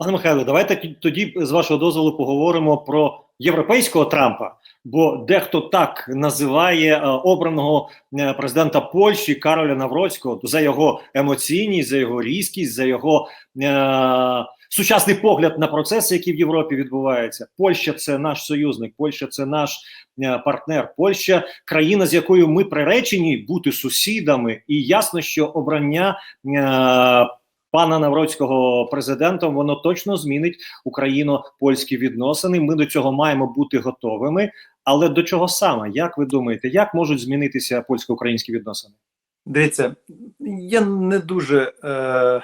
Пане Михайло, давайте тоді з вашого дозволу поговоримо про європейського Трампа, бо дехто так називає е, обраного е, президента Польщі Кароля Навроцького за його емоційність, за його різкість, за його е, сучасний погляд на процеси, які в Європі відбуваються. Польща це наш союзник, Польща це наш е, партнер. Польща країна, з якою ми приречені бути сусідами, і ясно, що обрання. Е, Пана Навроцького президентом воно точно змінить україно-польські відносини. Ми до цього маємо бути готовими. Але до чого саме? Як ви думаєте, як можуть змінитися польсько-українські відносини? Дивіться, я не дуже е,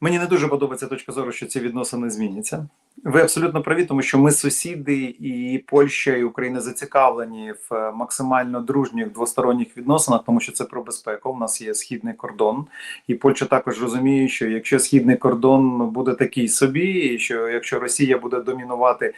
мені не дуже подобається точка зору, що ці відносини зміняться. Ви абсолютно праві, тому що ми сусіди, і Польща і Україна зацікавлені в е, максимально дружніх двосторонніх відносинах, тому що це про безпеку. У нас є східний кордон, і Польща також розуміє, що якщо східний кордон буде такий собі, і що якщо Росія буде домінувати.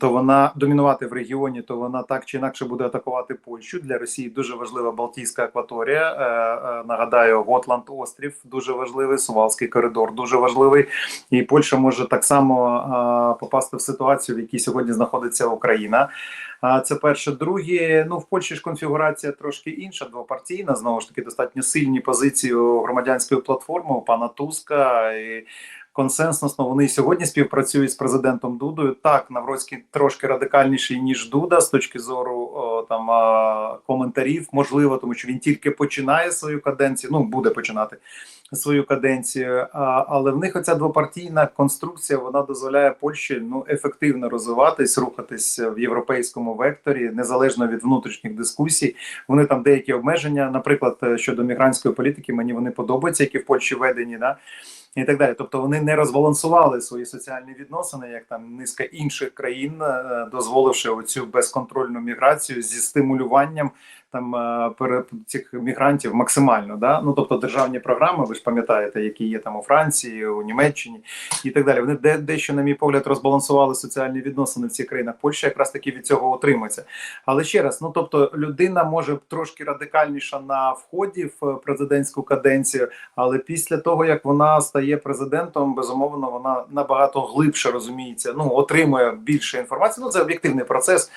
То вона домінувати в регіоні, то вона так чи інакше буде атакувати Польщу. Для Росії дуже важлива Балтійська акваторія. Е, е, нагадаю, Готланд острів дуже важливий, Сувалський коридор дуже важливий, і Польща може так само е, попасти в ситуацію, в якій сьогодні знаходиться Україна. А це перше. Друге, ну в Польщі ж конфігурація трошки інша, двопартійна. Знову ж таки, достатньо сильні позиції у громадянської платформи у пана Туска. І консенсусно вони сьогодні співпрацюють з президентом Дудою. Так, Навроцький трошки радикальніший ніж Дуда з точки зору там коментарів, можливо, тому що він тільки починає свою каденцію. Ну буде починати свою каденцію, але в них оця двопартійна конструкція вона дозволяє Польщі ну ефективно розвиватись, рухатись в європейському векторі, незалежно від внутрішніх дискусій. Вони там деякі обмеження, наприклад, щодо мігрантської політики, мені вони подобаються, які в Польщі введені. Да? І так далі, тобто вони не розбалансували свої соціальні відносини, як там низка інших країн, е, дозволивши оцю безконтрольну міграцію зі стимулюванням там е, цих мігрантів максимально. Да? Ну тобто державні програми, ви ж пам'ятаєте, які є там у Франції, у Німеччині і так далі. Вони де дещо, на мій погляд, розбалансували соціальні відносини в цих країнах. Польща якраз таки від цього утримується. Але ще раз, ну тобто, людина може трошки радикальніша на вході в президентську каденцію, але після того як вона стає президентом, безумовно, вона набагато глибше розуміється. Ну отримує більше інформації. Ну це об'єктивний процес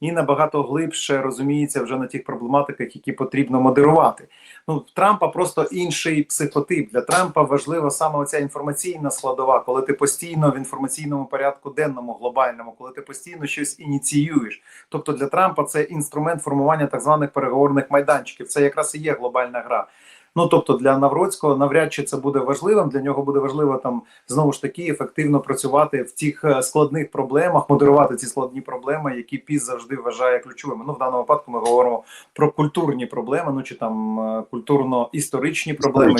і набагато глибше розуміється вже на тих проблематиках, які потрібно модерувати. Ну Трампа просто інший психотип. Для Трампа важлива саме оця інформаційна складова, коли ти постійно в інформаційному порядку денному, глобальному, коли ти постійно щось ініціюєш. Тобто для Трампа це інструмент формування так званих переговорних майданчиків. Це якраз і є глобальна гра. Ну тобто для Навроцького навряд чи це буде важливим. Для нього буде важливо там знову ж таки ефективно працювати в тих е, складних проблемах, модерувати ці складні проблеми, які піс завжди вважає ключовими. Ну в даному випадку ми говоримо про культурні проблеми, ну чи там е, культурно-історичні проблеми.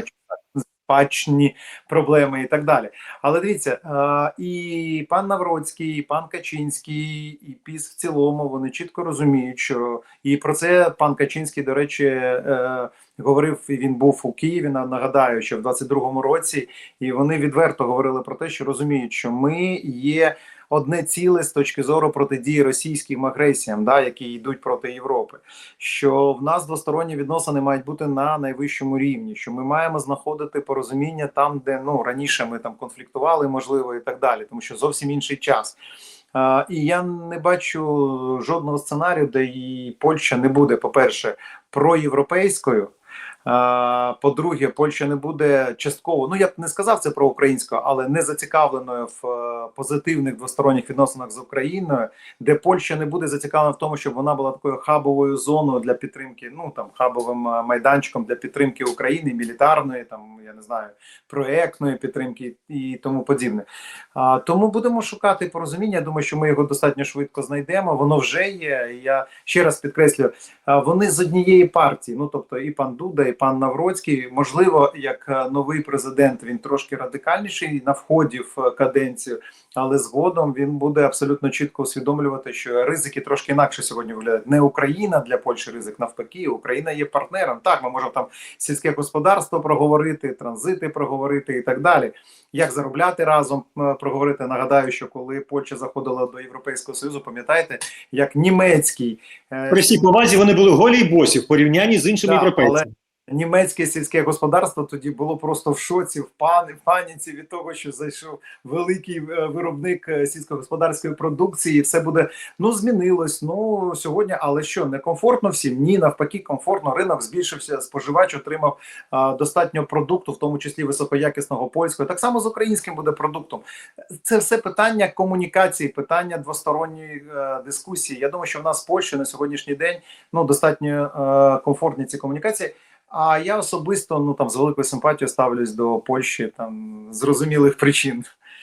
Пачні проблеми і так далі. Але дивіться, е, і пан Навроцький, і пан Качинський, і піс в цілому вони чітко розуміють, що і про це пан Качинський, до речі, говорив і він був у Києві. Нагадаю, що в 22-му році, і вони відверто говорили про те, що розуміють, що ми є. Одне ціле з точки зору протидії російським агресіям, да, які йдуть проти Європи, що в нас двосторонні відносини мають бути на найвищому рівні, що ми маємо знаходити порозуміння там, де ну раніше ми там конфліктували, можливо, і так далі, тому що зовсім інший час. Uh, і я не бачу жодного сценарію, де і Польща не буде, по перше, проєвропейською. По-друге, Польща не буде частково. Ну я б не сказав це про українську, але не зацікавленою в е, позитивних двосторонніх відносинах з Україною, де Польща не буде зацікавлена в тому, щоб вона була такою хабовою зоною для підтримки. Ну там хабовим е, майданчиком для підтримки України, мілітарної, там я не знаю, проектної підтримки і тому подібне. Тому будемо шукати порозуміння. Думаю, що ми його достатньо швидко знайдемо. Воно вже є. Я ще раз підкреслюю, вони з однієї партії. Ну тобто, і пан Дуда, і пан Навроцький, можливо, як е, новий президент, він трошки радикальніший на вході в е, каденцію, але згодом він буде абсолютно чітко усвідомлювати, що ризики трошки інакше сьогодні виглядають. Не Україна для Польщі ризик, навпаки, Україна є партнером. Так, ми можемо там сільське господарство проговорити, транзити проговорити і так далі. Як заробляти разом е, проговорити? Нагадаю, що коли Польща заходила до Європейського союзу, пам'ятаєте, як німецький при всій повазі вони були голі й босі в порівнянні з іншими да, європейцями. Але... німецьке сільське господарство тоді було просто в шоці, в пані, паніці від того, що зайшов великий е, виробник е, сільськогосподарської продукції, і все буде ну змінилось. Ну сьогодні, але що не комфортно всім? Ні, навпаки, комфортно. Ринок збільшився, споживач отримав а, достатньо продукту, в тому числі високоякісного польського. Так само з українським буде продуктом. Це все питання комунікації, питання двосторонньої е, дискусії. Я думаю, що в нас в Польщі на сьогоднішній день ну достатньо е, комфортні ці комунікації. А я особисто ну там з великою симпатією ставлюсь до Польщі там зрозумілих причин.